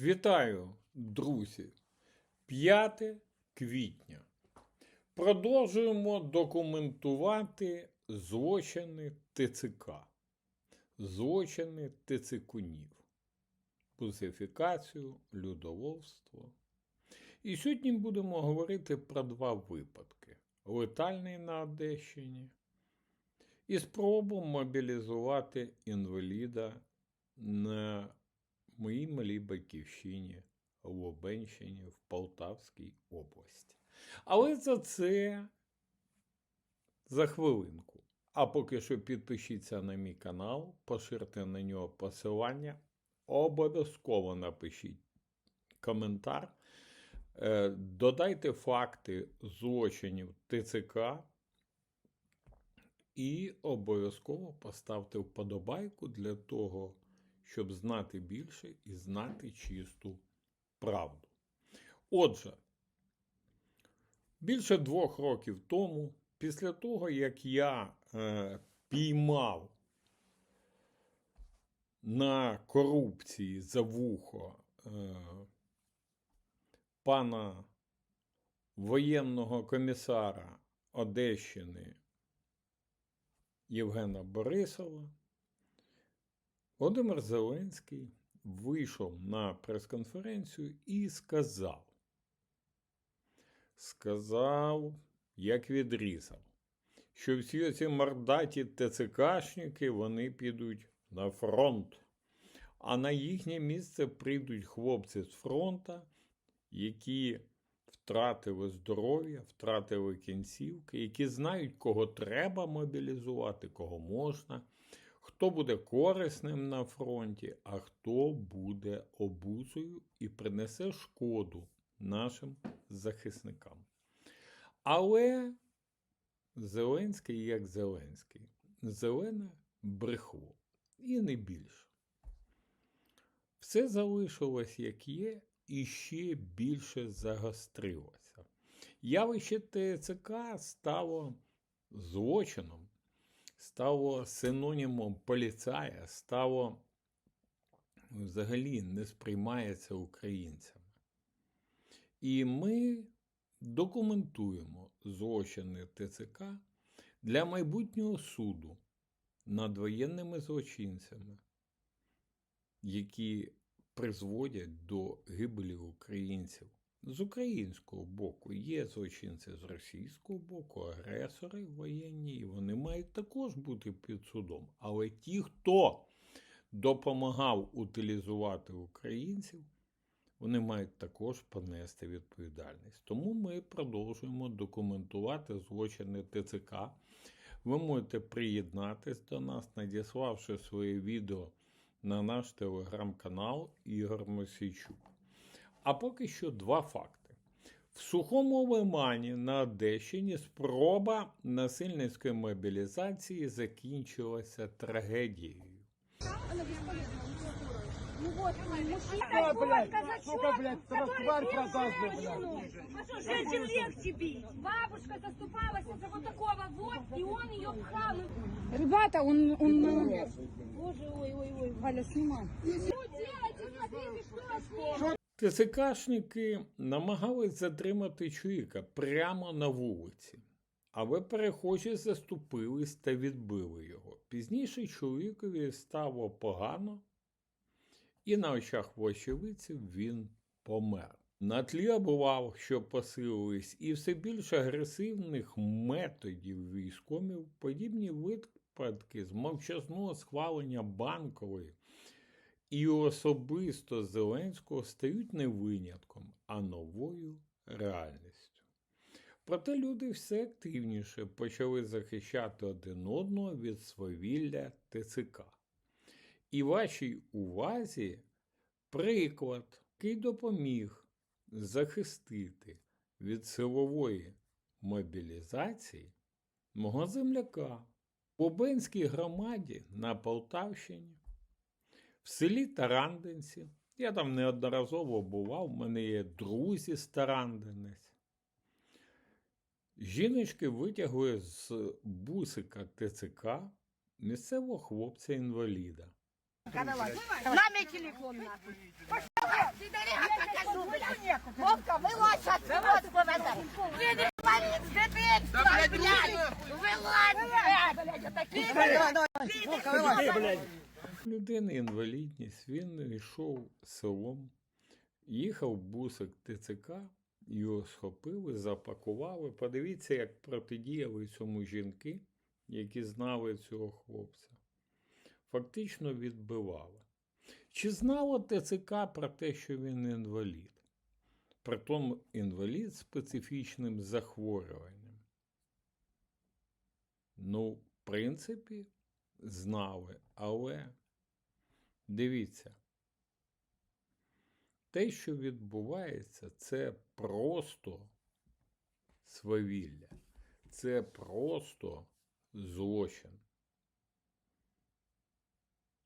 Вітаю, друзі! 5 квітня. Продовжуємо документувати злочини ТЦК, злочини ТЦКунів, бусифікацію, людоловство. І сьогодні будемо говорити про два випадки: летальний на Одещині і спробу мобілізувати інваліда на моїй малій батьківщині Лубенщині в Полтавській області. Але за це за хвилинку. А поки що підпишіться на мій канал, поширте на нього посилання, обов'язково напишіть коментар, е, додайте факти злочинів ТЦК і обов'язково поставте вподобайку для того, щоб знати більше і знати чисту правду. Отже, більше двох років тому, після того, як я е, піймав на корупції за вухо е, пана воєнного комісара Одещини Євгена Борисова, Володимир Зеленський вийшов на прес-конференцію і сказав, сказав, як відрізав, що всі ці мордаті ТЦКшники вони підуть на фронт, а на їхнє місце прийдуть хлопці з фронта, які втратили здоров'я, втратили кінцівки, які знають, кого треба мобілізувати, кого можна, хто буде корисним на фронті, а хто буде обузою і принесе шкоду нашим захисникам. Але Зеленський як Зеленський, зелене брехло і не більше. Все залишилось як є, і ще більше загострилося. Явище ТЦК стало злочином, стало синонімом поліцая, стало взагалі не сприймається українцями. І ми документуємо злочини ТЦК для майбутнього суду над воєнними злочинцями, які призводять до гибелі українців. З українського боку є злочинці з російського боку, агресори воєнні, і вони мають також бути під судом. Але ті, хто допомагав утилізувати українців, вони мають також понести відповідальність. Тому ми продовжуємо документувати злочини ТЦК. Ви можете приєднатись до нас, надіславши своє відео на наш телеграм-канал Ігор Мосійчук. А поки що два факти. В сухому лимані на Одещині спроба насильницької мобілізації закінчилася трагедією. Ну вот, мужчина, блядь, сука, блядь, который тварь бил. А что, женщин легче бить? Бабушка заступалась за вот такого вот, и он ее пхал. Ребята, он, он... Боже, ой, ой, ой. Валя, снимай. Что? Смотрите, что с ним. ТЦКшники намагались затримати чоловіка прямо на вулиці, але перехожі заступились та відбили його. Пізніше чоловікові стало погано, і на очах очевидців він помер. На тлі облав, що посилились, і все більш агресивних методів військомів, подібні випадки з мовчазного схвалення банкової і особисто Зеленського стають не винятком, а новою реальністю. Проте люди все активніше почали захищати один одного від свавілля ТЦК. І вашій увазі приклад, який допоміг захистити від силової мобілізації мого земляка в Обенській громаді на Полтавщині в селі Таранденці. Я там неодноразово бував, у мене є друзі з Тарандинець. Жіночки витягує з бусика ТЦК місцевого хлопця-інваліда. Нами телефон нахуй. Вовка, вылазь отсюда, Ты инвалид, ты ты, блядь! Вылазь, блядь! Вовка, вылазь! Людини інвалідність, він йшов селом, їхав бусик ТЦК, його схопили, запакували. Подивіться, як протидіяли цьому жінки, які знали цього хлопця. Фактично відбивали. Чи знало ТЦК про те, що він інвалід? Притом інвалід специфічним захворюванням. Ну, в принципі, знали, але дивіться, те, що відбувається, це просто свавілля, це просто злочин.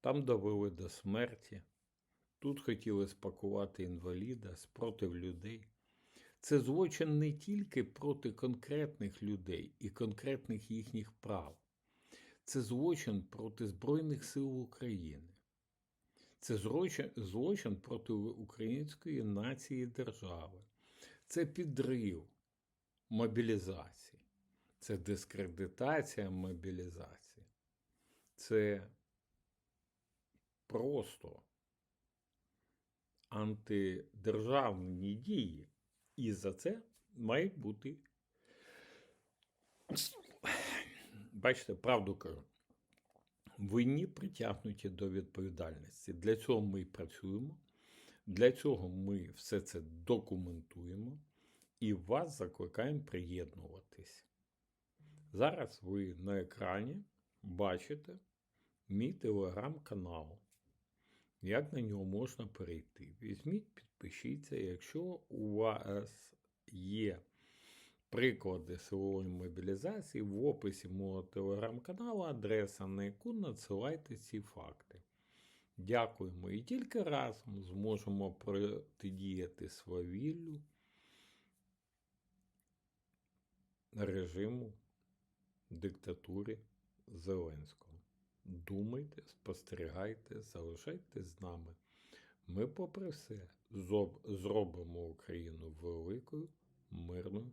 Там довели до смерті, тут хотіли спакувати інваліда спротив людей. Це злочин не тільки проти конкретних людей і конкретних їхніх прав. Це злочин проти Збройних сил України. Це злочин, проти української нації держави. Це підрив мобілізації. Це дискредитація мобілізації. Це просто антидержавні дії. І за це мають бути. Бачите, правду кажу. Винні притягнуті до відповідальності. Для цього ми працюємо. Для цього ми все це документуємо і вас закликаємо приєднуватись. Зараз ви на екрані бачите мій телеграм-канал. Як на нього можна перейти? Візьміть, підпишіться. Якщо у вас є приклади силової мобілізації, в описі мого телеграм-каналу адреса, на яку надсилайте ці факти. Дякуємо. І тільки разом зможемо протидіяти свавіллю режиму диктатури Зеленського. Думайте, спостерігайте, залишайтесь з нами. Ми, попри все, зробимо Україну великою, мирною